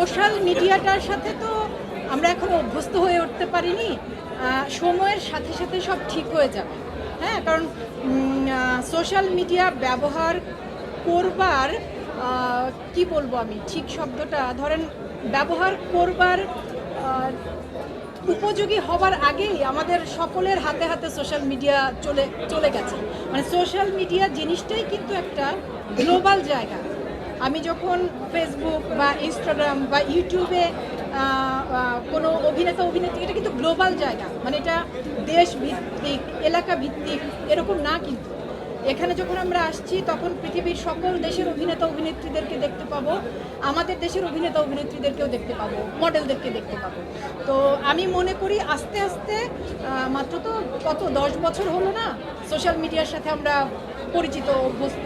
Social মিডিয়াটার সাথে তো আমরা এখন অভ্যস্ত হয়ে উঠতে পারিনি। সময়ের সাথে সাথে সব ঠিক হয়ে যাবে। হ্যাঁ কারণ সোশ্যাল মিডিয়া ব্যবহার করবার কি বলব আমি, ঠিক শব্দটা, ধরেন ব্যবহার করবার উপযোগী হবার আগেই আমাদের সকলের হাতে হাতে সোশ্যাল মিডিয়া চলে চলে গেছে। মানে সোশ্যাল মিডিয়া জিনিসটাই কিন্তু একটা গ্লোবাল জায়গা। আমি যখন ফেসবুক বা ইনস্টাগ্রাম বা ইউটিউবে কোনো অভিনেতা, অভিনেত্রী, এটা কিন্তু গ্লোবাল জায়গা। মানে এটা দেশ ভিত্তিক এলাকা ভিত্তিক এরকম না কিন্তু। এখানে যখন আমরা আসছি, তখন পৃথিবীর সকল দেশের অভিনেতা, অভিনেত্রীদেরকে দেখতে পাবো। আমাদের দেশের অভিনেতা, অভিনেত্রীদেরকেও দেখতে পাবো, মডেলদেরকে দেখতে পাবো। তো আমি মনে করি আস্তে আস্তে মাত্র তো কত, দশ বছর হলো না সোশ্যাল মিডিয়ার সাথে আমরা পরিচিত, অভ্যস্ত।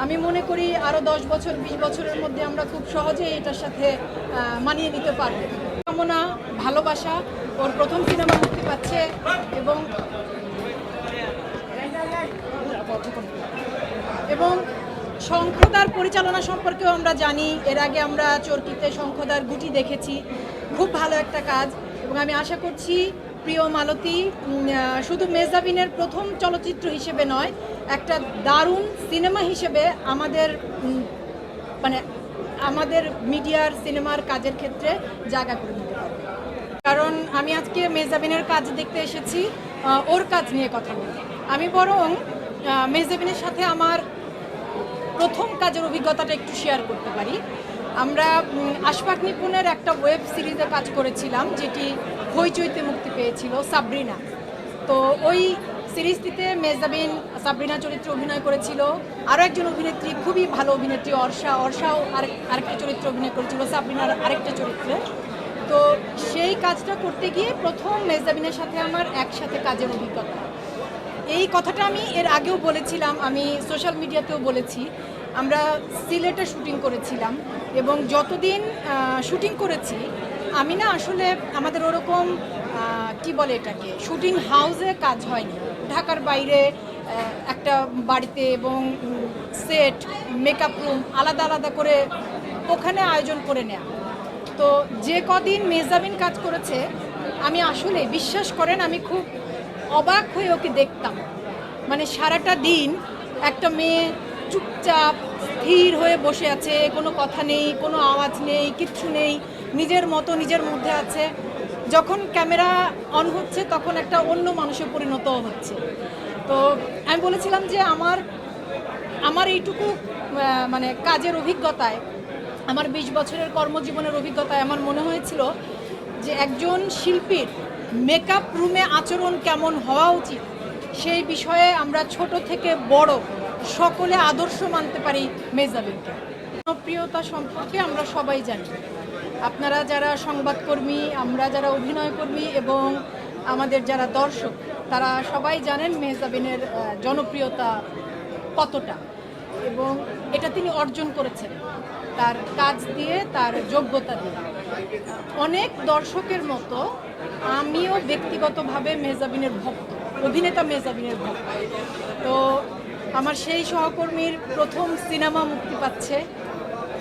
আমি মনে করি আরও দশ বছর, বিশ বছরের মধ্যে আমরা খুব সহজেই এটার সাথে মানিয়ে নিতে পারব। কামনা, ভালোবাসা, ওর প্রথম সিনেমা মুক্তি পাচ্ছে এবং এবং শঙ্খদার পরিচালনা সম্পর্কেও আমরা জানি। এর আগে আমরা চরকিতে শঙ্খদার গুটি দেখেছি। খুব ভালো একটা কাজ এবং আমি আশা করছি প্রিয় মালতী শুধু মেজাবিনের প্রথম চলচ্চিত্র হিসেবে নয়, একটা দারুণ সিনেমা হিসেবে আমাদের মানে আমাদের মিডিয়ার সিনেমার কাজের ক্ষেত্রে জায়গা করে নিতে পারবে। কারণ আমি আজকে মেজাবিনের কাজ দেখতে এসেছি ওর কাজ নিয়ে কথা বলতে আমি বরং মেজাবিনের সাথে আমার প্রথম কাজের অভিজ্ঞতাটা একটু শেয়ার করতে পারি। আমরা আশফাক নিপুণের একটা ওয়েব সিরিজে কাজ করেছিলাম, যেটি হইচইতে মুক্তি পেয়েছিল সাবরিনা। তো ওই সিরিজটিতে মেজাবিন সাবরিনা চরিত্রে অভিনয় করেছিল। আরও একজন অভিনেত্রী, খুবই ভালো অভিনেত্রী, অর্ষা। অর্ষাও আরেক আরেকটা চরিত্রে অভিনয় করেছিল, সাবরিনার আরেকটা চরিত্রে। তো সেই কাজটা করতে গিয়ে প্রথম মেজাবিনের সাথে আমার একসাথে কাজের অভিজ্ঞতা। এই কথাটা আমি এর আগেও বলেছিলাম, আমি সোশ্যাল মিডিয়াতেও বলেছি। আমরা সিলেটে শুটিং করেছিলাম এবং যতদিন শুটিং করেছি আমি না আসলে আমাদের ওরকম কি বলে এটাকে শুটিং হাউসে কাজ হয়নি। ঢাকার বাইরে একটা বাড়িতে এবং সেট মেকআপ রুম আলাদা আলাদা করে ওখানে আয়োজন করে নেওয়া তো যে কদিন মেজাবিন কাজ করেছে, আমি আসলে বিশ্বাস করেন আমি খুব অবাক হয়ে ওকে দেখতাম। মানে সারাটা দিন একটা মেয়ে চুপচাপ, স্থির হয়ে বসে আছে, কোনো কথা নেই, কোনো আওয়াজ নেই, কিচ্ছু নেই। নিজের মতো, নিজের মধ্যে আছে। যখন ক্যামেরা অন হচ্ছে, তখন একটা অন্য মানুষে পরিণত হচ্ছে। তো আমি বলেছিলাম যে আমার আমার এইটুকু মানে কাজের অভিজ্ঞতায়, আমার বিশ বছরের কর্মজীবনের অভিজ্ঞতায় আমার মনে হয়েছিল যে একজন শিল্পীর মেকআপ রুমে আচরণ কেমন হওয়া উচিত, সেই বিষয়ে আমরা ছোট থেকে বড় সকলে আদর্শ মানতে পারি মেজাবিনকে। জনপ্রিয়তা সম্পর্কে আমরা সবাই জানি। আপনারা যারা সংবাদকর্মী, আমরা যারা অভিনয়কর্মী এবং আমাদের যারা দর্শক, তারা সবাই জানেন মেহজাবিনের জনপ্রিয়তা কতটা এবং এটা তিনি অর্জন করেছেন, তার কাজ দিয়ে, তার যোগ্যতা দিয়ে। অনেক দর্শকের মতো আমিও ব্যক্তিগতভাবে মেহজাবিনের ভক্ত, অভিনেতা মেহজাবিনের ভক্ত। তো আমার সেই সহকর্মীর প্রথম সিনেমা মুক্তি পাচ্ছে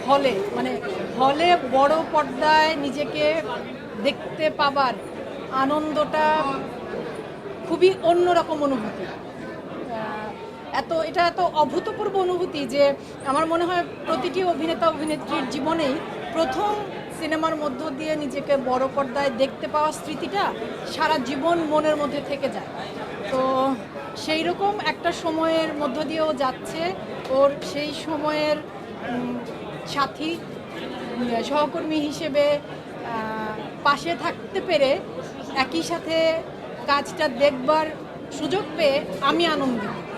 হলে মানে হলে বড় পর্দায় নিজেকে দেখতে পাবার আনন্দটা খুবই অন্যরকম অনুভূতি। এত, এটা এত অভূতপূর্ব অনুভূতি যে আমার মনে হয় প্রতিটি অভিনেতা, অভিনেত্রীর জীবনেই প্রথম সিনেমার মধ্য দিয়ে নিজেকে বড় পর্দায় দেখতে পাওয়া স্মৃতিটা সারা জীবন মনের মধ্যে থেকে যায়। তো সেই রকম একটা সময়ের মধ্য দিয়েও যাচ্ছে। ওর সেই সময়ের সাথী সহকর্মী হিসেবে পাশে থাকতে পেরে একই সাথে কাজটা দেখবার সুযোগ পেয়ে আমি আনন্দিত।